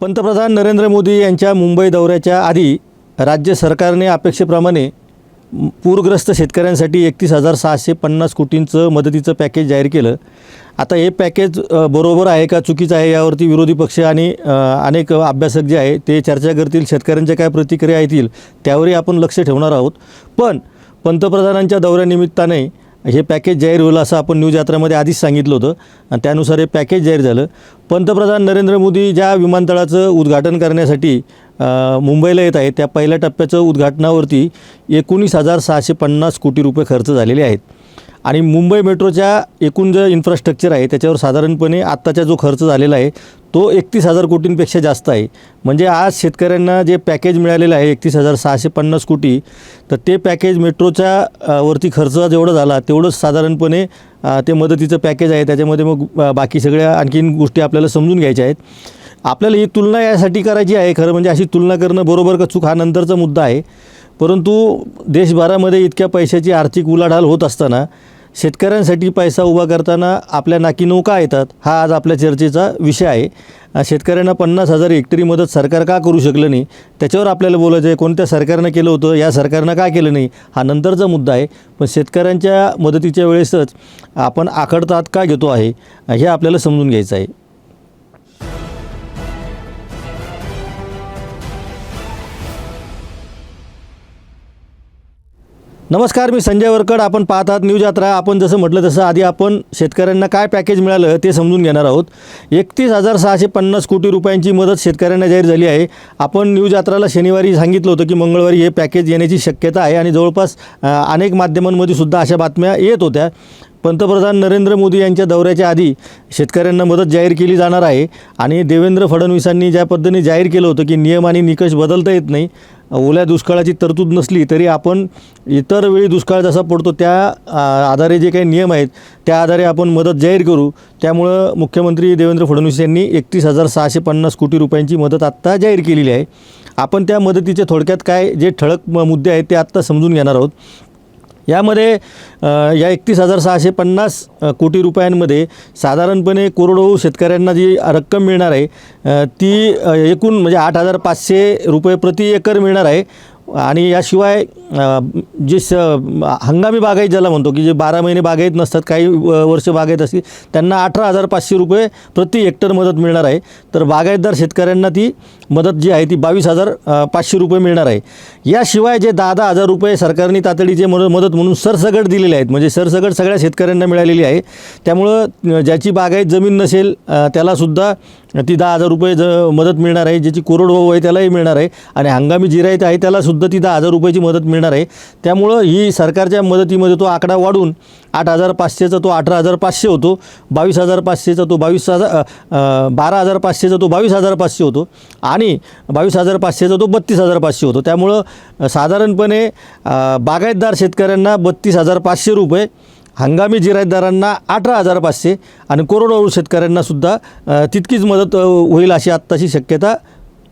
पंतप्रधान नरेंद्र मोदी यांच्या मुंबई दौऱ्याच्या आधी राज्य सरकारने अपेक्षेप्रमाणे पूरग्रस्त शेतकऱ्यांसाठी एकतीस हजार सहाशे पन्नास कोटींचं मदतीचं पॅकेज जाहीर केलं. आता हे पॅकेज बरोबर आहे का चुकीचं आहे यावरती विरोधी पक्ष आणि अनेक अभ्यासक जे आहे ते चर्चा करतील शेतकऱ्यांच्या काय प्रतिक्रिया येतील त्यावरही आपण लक्ष ठेवणार आहोत. पण पंतप्रधानांच्या दौऱ्यानिमित्ताने हे पॅकेज जाहीर होईल असं आपण न्यूज यात्रामध्ये आधीच सांगितलं होतं. आणि त्यानुसार हे पॅकेज जाहीर झालं. पंतप्रधान नरेंद्र मोदी ज्या विमानतळाचं उद्घाटन करण्यासाठी मुंबईला येत आहे त्या पहिल्या टप्प्याचं उद्घाटनावरती एकोणीस हजार सहाशे पन्नास कोटी रुपये खर्च झालेले आहेत. आणि मुंबई मेट्रोच्या एकूण जे इन्फ्रास्ट्रक्चर आहे त्याच्यावर साधारणपणे आत्ताचा जो खर्च झालेला आहे तो एकतीस हजार कोटींपेक्षा जास्त आहे. म्हणजे आज शेतकऱ्यांना जे पॅकेज मिळालेलं आहे एकतीस हजार सहाशे पन्नास कोटी तर ते पॅकेज मेट्रोच्या वरती खर्च जेवढा झाला तेवढंच साधारणपणे ते मदतीचं पॅकेज आहे. त्याच्यामध्ये मग बाकी सगळ्या आणखीन गोष्टी आपल्याला समजून घ्यायच्या आहेत. आपल्याला ही तुलना यासाठी करायची आहे खरं म्हणजे अशी तुलना करणं बरोबर का चूक हा नंतरचा मुद्दा आहे. परंतु देशभरामध्ये इतक्या पैशाची आर्थिक उलाढाल होत असताना शेतकऱ्यांसाठी पैसा उभा करताना आपल्या नाकी नौका येतात. हा आज आपल्या चर्चेचा विषय आहे. शेतकऱ्यांना पन्नास हजार हेक्टरी मदत सरकार का करू शकलं नाही? त्याच्यावर आपल्याला बोलायचं आहे कोणत्या सरकारनं केलं होतं? या सरकारनं का केलं नाही? हा नंतरचा मुद्दा आहे. पण शेतकऱ्यांच्या मदतीच्या वेळेसच आपण आखडतात का घेतो आहे? हे आपल्याला समजून घ्यायचं आहे. नमस्कार मी संजय वरकड. आपण पाहत आहात न्यूज यात्रा. आपण जसं म्हटलं तसं आधी आपण शेतकऱ्यांना काय पॅकेज मिळालं ते समजून घेणार आहोत. एकतीस हजार सहाशे पन्नास कोटी रुपयांची मदत शेतकऱ्यांना जाहीर झाली आहे. आपण न्यूज यात्राला शनिवारी सांगितलं होतं की मंगळवारी हे पॅकेज येण्याची शक्यता आहे आणि जवळपास अनेक माध्यमांमध्ये सुद्धा अशा बातम्या येत होत्या. पंतप्रधान नरेंद्र मोदी यांच्या दौऱ्याच्या आधी शेतकऱ्यांना मदत जाहीर केली जाणार आहे. आणि देवेंद्र फडणवीसांनी ज्या पद्धतीने जाहीर केलं होतं की नियम आणि निकष बदलता येत नाही ओल्या दुष्काळाची तरतूद नसली तरी आपण इतर वेळी दुष्काळ जसा पडतो त्या आधारे जे काही नियम आहेत त्या आधारे आपण मदत जाहीर करू. त्यामुळं मुख्यमंत्री देवेंद्र फडणवीस यांनी एकतीस हजार सहाशे पन्नास कोटी रुपयांची मदत आत्ता जाहीर केलेली आहे. आपण त्या मदतीचे थोडक्यात काय जे ठळक म- मुद्दे आहेत ते आत्ता समजून घेणार आहोत. यामध्ये या एकतीस हजार सहाशे पन्नास कोटी रुपयांमध्ये साधारणपणे कोरडवाहू शेतकऱ्यांना जी रक्कम मिळणार आहे ती एकूण म्हणजे आठ हजार पाचशे रुपये प्रति एकर मिळणार आहे. आणि याशिवाय जे स हंगामी बागायत ज्याला म्हणतो की जे बारा महिने बागायत नसतात काही व- वर्ष बागायत असतील त्यांना अठरा हजार पाचशे रुपये प्रति हेक्टर मदत मिळणार आहे. तर बागायतदार शेतकऱ्यांना ती मदत जी आहे ती बावीस हजार पाचशे रुपये मिळणार आहे. याशिवाय जे दहा दहा हजार रुपये सरकारने तातडीचे मदत मदत म्हणून सरसगट दिलेले आहेत म्हणजे सरसगट सगळ्या शेतकऱ्यांना मिळालेली आहे. त्यामुळं ज्याची बागायत जमीन नसेल त्यालासुद्धा ती दहा हजार रुपये ज मदत मिळणार आहे ज्याची कोरडवाहू आहे त्यालाही मिळणार आहे. आणि हंगामी जिरायत आहे त्यालासुद्धा ती दहा हजार रुपयाची मदत मिळणार आहे. त्यामुळं ही सरकारच्या मदतीमध्ये तो आकडा वाढून आठ हजार पाचशेचा तो अठरा हजार पाचशे होतो बावीस हजार पाचशेचा तो बावीस हजार बारा हजार पाचशेचा तो बावीस हजार पाचशे होतो आणि बावीस हजार पाचशेचा तो बत्तीस हजार पाचशे होतो. त्यामुळं साधारणपणे बागायतदार शेतकऱ्यांना बत्तीस हजार पाचशे रुपये हंगामी जिरायतदारांना अठरा हजार पाचशे आणि कोरडवाहू शेतकऱ्यांनासुद्धा तितकीच मदत होईल अशी आत्ताची शक्यता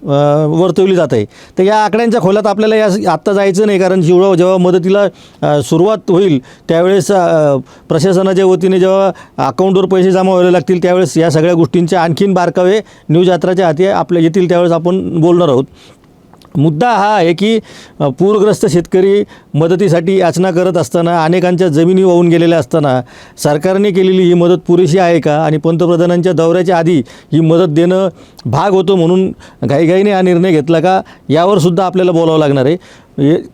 वर्तवली जात आहे. तर या आकड्यांच्या खोल्यात आपल्याला या आत्ता जायचं नाही कारण जेवढं जेव्हा मदतीला सुरुवात होईल त्यावेळेस प्रशासनाच्या वतीने जेव्हा अकाउंटवर पैसे जमा व्हायला लागतील त्यावेळेस या सगळ्या गोष्टींचे आणखीन बारकावे न्यूज यात्राच्या हाती आपल्या येतील त्यावेळेस आपण बोलणार आहोत. मुद्दा हा आहे की पूरग्रस्त शेतकरी मदतीसाठी याचना करत असताना अनेकांच्या जमिनी वाहून गेलेल्या असताना सरकारने केलेली ही मदत पुरेशी आहे का? आणि पंतप्रधानांच्या दौऱ्याच्या आधी ही मदत देणं भाग होतो म्हणून घाईघाईने हा निर्णय घेतला का? यावर सुद्धा आपल्याला बोलावं लागणार आहे.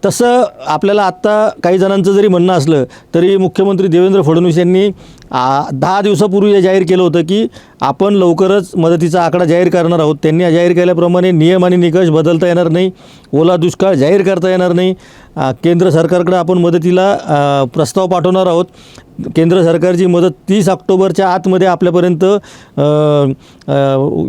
तसं आपल्याला आत्ता काही जणांचं जरी म्हणणं असलं तरी मुख्यमंत्री देवेंद्र फडणवीस यांनी आ, दहा दिवसापूर्वी हे जाहीर केलं होतं की आपण लवकरच मदतीचा आकडा जाहीर करणार आहोत. त्यांनी जाहीर केल्याप्रमाणे नियम आणि निकष बदलता येणार नाही. ओला दुष्काळ जाहीर करता येणार नाही. केंद्र सरकारकडे आपण मदतीला प्रस्ताव पाठवणार आहोत. केंद्र सरकारची मदत तीस ऑक्टोबरच्या आतमध्ये आपल्यापर्यंत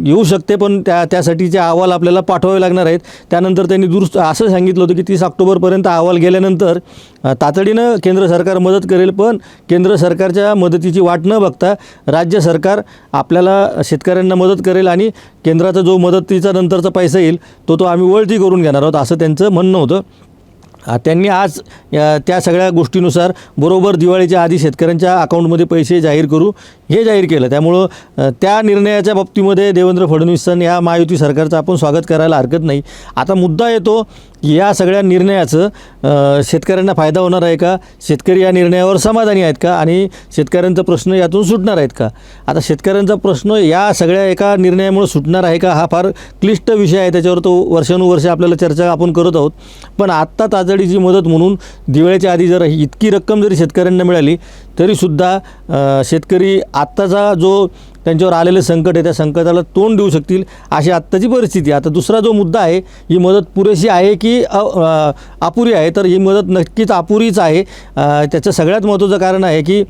येऊ शकते पण त्या त्यासाठीचे अहवाल आपल्याला पाठवावे लागणार आहेत. त्यानंतर त्यांनी दुरुस्त असं सांगितलं होतं की तीस ऑक्टोबरपर्यंत अहवाल गेल्यानंतर तातडीनं केंद्र सरकार मदत करेल पण केंद्र सरकारच्या मदतीची वाट न बघता राज्य सरकार आपल्याला शेतकऱ्यांना मदत करेल आणि केंद्राचा जो मदतीचा नंतरचा पैसा येईल तो तो आम्ही वळती करून घेणार आहोत असं त्यांचं म्हणणं होतं. त्यांनी आज या- त्या सगळ्या गोष्टीनुसार बरोबर दिवाळीच्या आधी शेतकऱ्यांच्या अकाउंटमध्ये पैसे जाहीर करू. हे जाहीर केलं. त्यामुळं त्या निर्णयाच्या बाबतीमध्ये देवेंद्र फडणवीसांनी या महायुती सरकारचं आपण स्वागत करायला हरकत नाही. आता मुद्दा येतो या सगळ्या निर्णयाचं शेतकऱ्यांना फायदा होणार आहे का? शेतकरी या निर्णयावर समाधानी आहेत का? आणि शेतकऱ्यांचा प्रश्न यातून सुटणार आहेत का? आता शेतकऱ्यांचा प्रश्न या सगळ्या एका निर्णयामुळे सुटणार आहे का? हा फार क्लिष्ट विषय आहे. त्याच्यावर तो वर्षानुवर्षे आपल्याला चर्चा आपण करत आहोत. पण आत्ता तातडीची मदत म्हणून दिवाळीच्या आधी जर इतकी रक्कम जरी शेतकऱ्यांना मिळाली तरीसुद्धा शेतकरी आत्ताचा जो त्यांच्यावर आलेलं संकट आहे त्या संकटाला तोंड देऊ शकतील अशी आत्ताची परिस्थिती आता दुसरा जो मुद्दा आहे ही मदत पुरेशी आहे की अपुरी आहे? तर ही मदत नक्कीच अपुरीच आहे. त्याचं सगळ्यात महत्त्वाचं कारण आहे की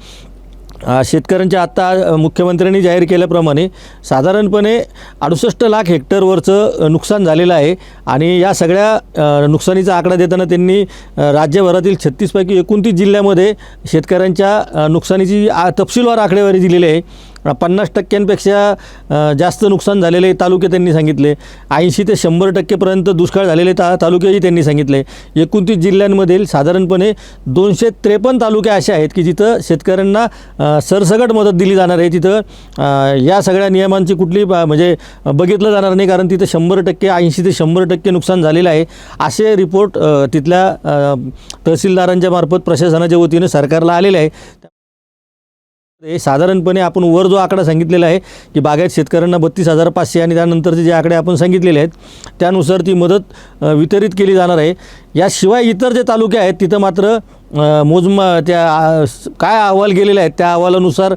शेतकऱ्यांच्या आत्ता मुख्यमंत्र्यांनी जाहीर केल्याप्रमाणे साधारणपणे अडुसष्ट लाख हेक्टरवरचं नुकसान झालेलं आहे. आणि या सगळ्या नुकसानीचा आकडा देताना त्यांनी राज्यभरातील छत्तीसपैकी एकोणतीस जिल्ह्यामध्ये शेतकऱ्यांच्या नुकसानीची आ- तपशीलवार आकडेवारी दिलेली आहे. पन्नास टक्क्यांपेक्षा जास्त नुकसान झालेले तालुके त्यांनी सांगितले. ऐंशी ते शंभर टक्केपर्यंत दुष्काळ झालेले ता तालुकेही त्यांनी सांगितले. एकोणतीस जिल्ह्यांमधील साधारणपणे दोनशे त्रेपन्न तालुके असे आहेत की जिथं शेतकऱ्यांना सरसगट मदत दिली जाणार आहे. तिथं या सगळ्या नियमांची कुठली बा- म्हणजे बघितलं जाणार नाही. कारण तिथं शंभर टक्के ऐंशी ते शंभर टक्के नुकसान झालेलं आहे. असे रिपोर्ट तिथल्या तहसीलदारांच्या मार्फत प्रशासनाच्या वतीनं सरकारला आलेले आहे. हे साधारणपणे आपण वर जो आकडा सांगितलेला आहे की बागायत शेतकऱ्यांना बत्तीस हजार पाचशे आणि त्यानंतरचे जे आकडे आपण सांगितलेले आहेत त्यानुसार ती मदत वितरित केली जाणार आहे. याशिवाय इतर जे तालुके आहेत तिथं मात्र मोजमा त्या काय अहवाल गेलेले आहेत त्या अहवालानुसार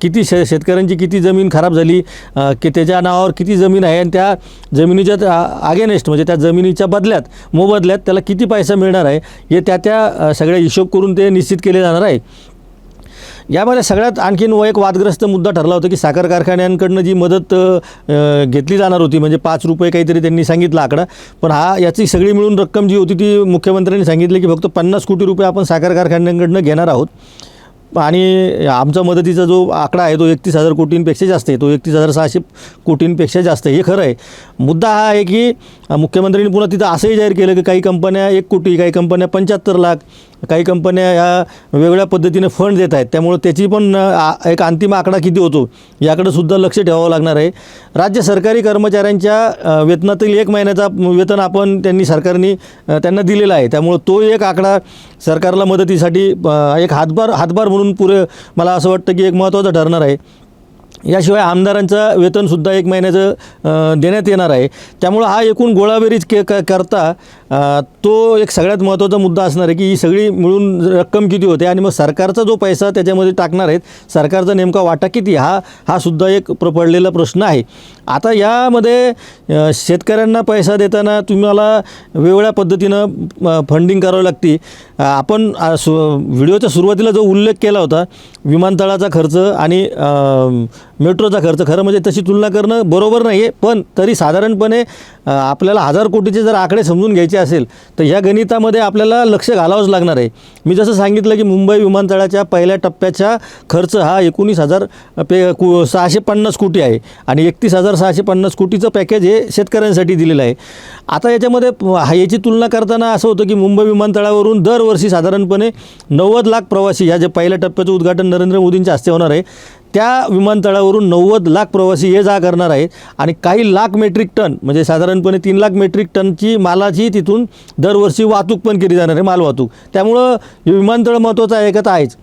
किती शे शेतकऱ्यांची किती जमीन खराब झाली की त्याच्या नावावर किती जमीन आहे आणि त्या जमिनीच्या आगेनेस्ट म्हणजे त्या जमिनीच्या बदल्यात मोबदल्यात त्याला किती पैसा मिळणार आहे हे त्या त्या सगळ्या हिशोब करून ते निश्चित केले जाणार आहे. यामध्ये सगळ्यात आणखीन व एक वादग्रस्त मुद्दा ठरला होता की साखर कारखान्यांकडनं जी मदत घेतली जाणार होती म्हणजे पाच रुपये काहीतरी त्यांनी सांगितला आकडा पण हा याची सगळी मिळून रक्कम जी होती ती मुख्यमंत्र्यांनी सांगितली की फक्त पन्नास कोटी रुपये आपण साखर कारखान्यांकडनं घेणार आहोत. आणि आमचा मदतीचा जो आकडा आहे तो एकतीस हजार कोटींपेक्षा जास्त आहे तो एकतीस हजार सहाशे कोटींपेक्षा जास्त आहे हे खरं आहे. मुद्दा हा आहे की मुख्यमंत्र्यांनी पुन्हा तिथं असंही जाहीर केलं की काही कंपन्या एक कोटी काही कंपन्या पंच्याहत्तर लाख काही कंपन्या या वेगळ्या पद्धतीने फंड देत आहेत. त्यामुळं त्याची पण आ- एक अंतिम आकडा किती होतो याकडे सुद्धा लक्ष ठेवावं लागणार आहे. राज्य सरकारी कर्मचाऱ्यांच्या वेतनातील एक महिन्याचा वेतन आपण त्यांनी सरकारने त्यांना दिलेला आहे. त्यामुळं तो एक आकडा सरकारला मदतीसाठी एक हातभार हातभार म्हणून पुरे मला असं वाटतं की एक महत्त्वाचं ठरणार आहे. याशिवाय आमदारांचं वेतनसुद्धा एक महिन्याचं देण्यात येणार आहे. त्यामुळं हा एकूण गोळाबेरीज के क करता तो एक सगळ्यात महत्त्वाचा मुद्दा असणार आहे की ही सगळी मिळून रक्कम किती होते आणि मग सरकारचा जो पैसा त्याच्यामध्ये टाकणार आहेत सरकारचा नेमका वाटा किती हा हा सुद्धा एक प्र पडलेला प्रश्न आहे. आता यामध्ये शेतकऱ्यांना पैसा देताना तुम्हाला वेगवेगळ्या पद्धतीनं फंडिंग करावी लागते. आपण सु व्हिडिओच्या सुरुवातीला जो उल्लेख केला होता विमानतळाचा खर्च आणि मेट्रोचा खर्च खरं म्हणजे तशी तुलना करणं बरोबर नाही आहे पण तरी साधारणपणे आपल्याला हजार कोटीचे जर आकडे समजून घ्यायचे असेल तर ह्या गणितामध्ये आपल्याला लक्ष घालावंच लागणार आहे. मी जसं सांगितलं की मुंबई विमानतळाच्या पहिल्या टप्प्याचा खर्च हा एकोणीस हजार पे कु सहाशे पन्नास कोटी आहे आणि एकतीस हजार सहाशे पन्नास कोटीचं पॅकेज हे शेतकऱ्यांसाठी दिलेलं आहे. आता याच्यामध्ये हा याची तुलना करताना असं होतं की मुंबई विमानतळावरून दरवर्षी साधारणपणे नव्वद लाख प्रवासी ह्या जे पहिल्या टप्प्याचं उद्घाटन नरेंद्र मोदींच्या हस्ते होणार आहे त्या विमानतळावरून नव्वद लाख प्रवासी ये जा करणार आहेत आणि काही लाख मेट्रिक टन म्हणजे साधारणपणे तीन लाख मेट्रिक टनची मालाची तिथून दरवर्षी वाहतूक पण केली जाणार आहे मालवाहतूक. त्यामुळं हे विमानतळ महत्त्वाचं आहे का? तर आहेच.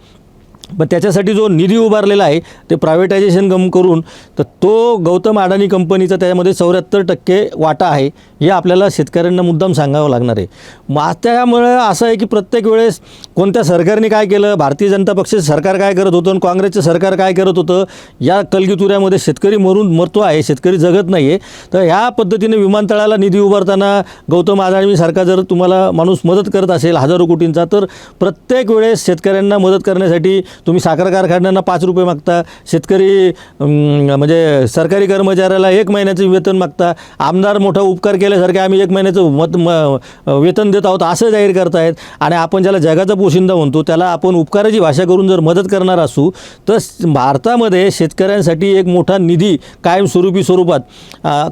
पण त्याच्यासाठी जो निधी उभारलेला आहे ते प्रायव्हेटायझेशन गम करून तर तो गौतम अडाणी कंपनीचा त्याच्यामध्ये चौऱ्याहत्तर टक्के वाटा आहे हे आपल्याला शेतकऱ्यांना मुद्दाम सांगावं लागणार आहे. मग त्यामुळं असं आहे की प्रत्येक वेळेस कोणत्या सरकारने काय केलं भारतीय जनता पक्षाचं सरकार काय करत होतं आणि काँग्रेसचं सरकार काय करत होतं या कलगीतुऱ्यामध्ये शेतकरी मरून मरतो आहे शेतकरी जगत नाही आहे तर ह्या पद्धतीने विमानतळाला निधी उभारताना गौतम अदाणीसारखा जर तुम्हाला माणूस मदत करत असेल हजारो कोटींचा तर प्रत्येक वेळेस शेतकऱ्यांना मदत करण्यासाठी तुम्ही साखर कारखान्यांना पाच रुपये मागता शेतकरी म्हणजे सरकारी कर्मचाऱ्याला एक महिन्याचं वेतन मागता आमदार मोठा उपकार केल्यासारखे आम्ही एक महिन्याचं मत म वेतन देत आहोत असं जाहीर करतायत. आणि आपण ज्याला जगाचा पोशिंदा म्हणतो त्याला आपण उपकाराची भाषा करून जर मदत करणार असू तर भारतामध्ये शेतकऱ्यांसाठी एक मोठा निधी कायमस्वरूपी स्वरूपात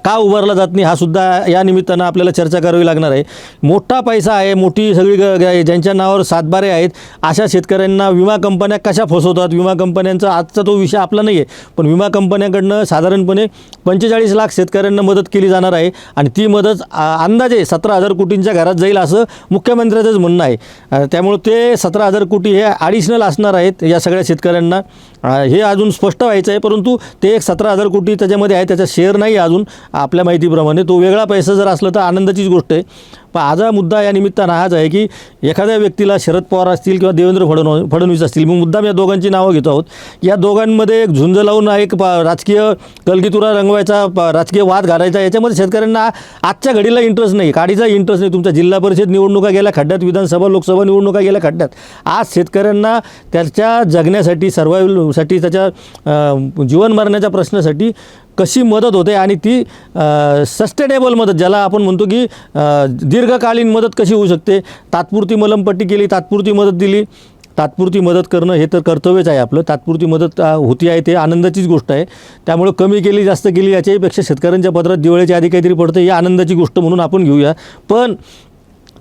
का उभारला जात नाही हा सुद्धा या निमित्तानं आपल्याला चर्चा करावी लागणार आहे. मोठा पैसा आहे मोठी सगळी ग- ज्यांच्या नावावर सातबारे आहेत अशा शेतकऱ्यांना विमा कंपन्या कशा कशा फसवतात. विमा कंपन्यांचा आजचा तो विषय आपला नाही आहे पण विमा कंपन्यांकडनं साधारणपणे पंचेचाळीस लाख शेतकऱ्यांना मदत केली जाणार आहे आणि ती मदत अंदाजे सतरा हजार कोटींच्या घरात जाईल असं मुख्यमंत्र्याचंच म्हणणं आहे. त्यामुळं ते सतरा हजार कोटी हे ॲडिशनल असणार आहेत या सगळ्या शेतकऱ्यांना. हे अजून स्पष्ट व्हायचं आहे परंतु ते एक सतरा हजार कोटी त्याच्यामध्ये आहे त्याचा शेअर नाही आहे अजून. आपल्या माहितीप्रमाणे तो वेगळा पैसा जर असला तर आनंदाचीच गोष्ट आहे. पण आजचा मुद्दा या निमित्तानं हाच आहे की एखाद्या व्यक्तीला शरद पवार असतील किंवा देवेंद्र फडणवीस फडणवीस असतील मी मुद्दाम या दोघांची नावं घेतो आहोत. या दोघांमध्ये एक झुंज लावून एक पा राजकीय कलगीतुरा रंगवायचा राजकीय वाद घालायचा याच्यामध्ये शेतकऱ्यांना आजच्या घडीला इंटरेस्ट नाही गाडीचा इंटरेस्ट नाही. तुमच्या जिल्हा परिषद निवडणुका गेल्या खड्ड्यात विधानसभा लोकसभा निवडणुका गेल्या खड्ड्यात. आज शेतकऱ्यांना त्याच्या जगण्यासाठी सर्वायवलसाठी त्याच्या जीवन मरण्याच्या प्रश्नासाठी कशी मदत होते आणि ती सस्टेनेबल मदत ज्याला आपण म्हणतो की दीर्घकालीन मदत कशी होऊ शकते? तात्पुरती मलमपट्टी केली तात्पुरती मदत दिली. तात्पुरती मदत करणं हे तर कर्तव्यच आहे आपलं. तात्पुरती मदत होती आहे ते आनंदाचीच गोष्ट आहे. त्यामुळं कमी केली जास्त केली याच्याहीपेक्षा शेतकऱ्यांच्या पदरात दिवाळीच्या आधी काहीतरी पडतं ही आनंदाची गोष्ट म्हणून आपण घेऊया. पण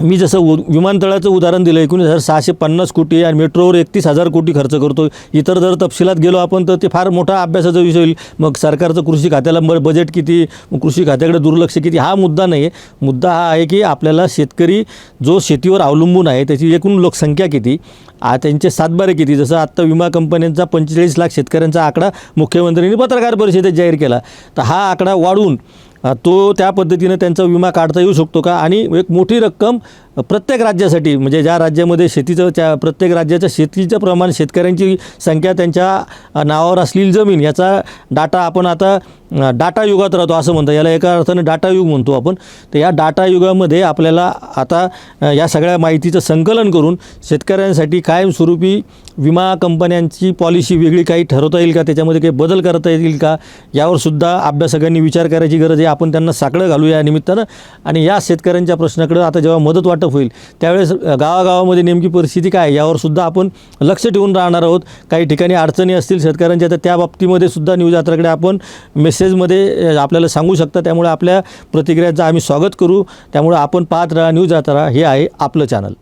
मी जसं उ विमानतळाचं उदाहरण दिलं एकोणीस हजार सहाशे पन्नास कोटी आणि मेट्रोवर एकतीस हजार कोटी खर्च करतो इतर जर तपशिलात गेलो आपण तर ते फार मोठा अभ्यासाचा विषय होईल. मग सरकारचं कृषी खात्याला ब बजेट किती कृषी खात्याकडे दुर्लक्ष किती हा मुद्दा नाही आहे मुद्दा हा आहे की आपल्याला शेतकरी जो शेतीवर अवलंबून आहे त्याची एकूण लोकसंख्या किती आ त्यांचे सातबारे किती. जसं आत्ता विमा कंपन्यांचा पंचेचाळीस लाख शेतकऱ्यांचा आकडा मुख्यमंत्र्यांनी पत्रकार परिषदेत जाहीर केला. तर हा आकडा वाढवून तो त्या पद्धतीनं त्यांचा विमा काढता येऊ शकतो का? आणि एक मोठी रक्कम प्रत्येक राज्यासाठी म्हणजे ज्या राज्यामध्ये शेतीचं त्या प्रत्येक राज्याच्या शेतीचं प्रमाण शेतकऱ्यांची संख्या त्यांच्या नावावर असलेली जमीन याचा डाटा आपण आता डाटा युगात राहतो असं म्हणतो. याला एका अर्थाने डाटा युग म्हणतो आपण. तर या डाटा युगामध्ये आपल्याला आता या सगळ्या माहितीचं संकलन करून शेतकऱ्यांसाठी कायमस्वरूपी विमा कंपन्यांची पॉलिसी वेगळी काही ठरवता येईल का? त्याच्यामध्ये काही बदल करता येईल का? यावरसुद्धा अभ्यासकांनी विचार करायची गरज आहे. आपण त्यांना साकडं घालूया या निमित्तानं. आणि या शेतकऱ्यांच्या प्रश्नाकडे आता जेव्हा मदत वाटप होईल. त्यावेळेस गावागावामध्ये नेमकी परिस्थिती काय यावर सुद्धा आपण लक्ष ठेवून राहणार आहोत. काही ठिकाणी अडचणी असतील शेतकऱ्यांच्या तर त्या बाबतीमध्ये सुद्धा न्यूज यात्राकडे आपण मेसेजमध्ये आपल्याला सांगू शकता. त्यामुळे आपल्या प्रतिक्रियांचं आम्ही स्वागत करू. त्यामुळे आपण पाहत राहा न्यूज यात्रा हे आहे आपलं चॅनल.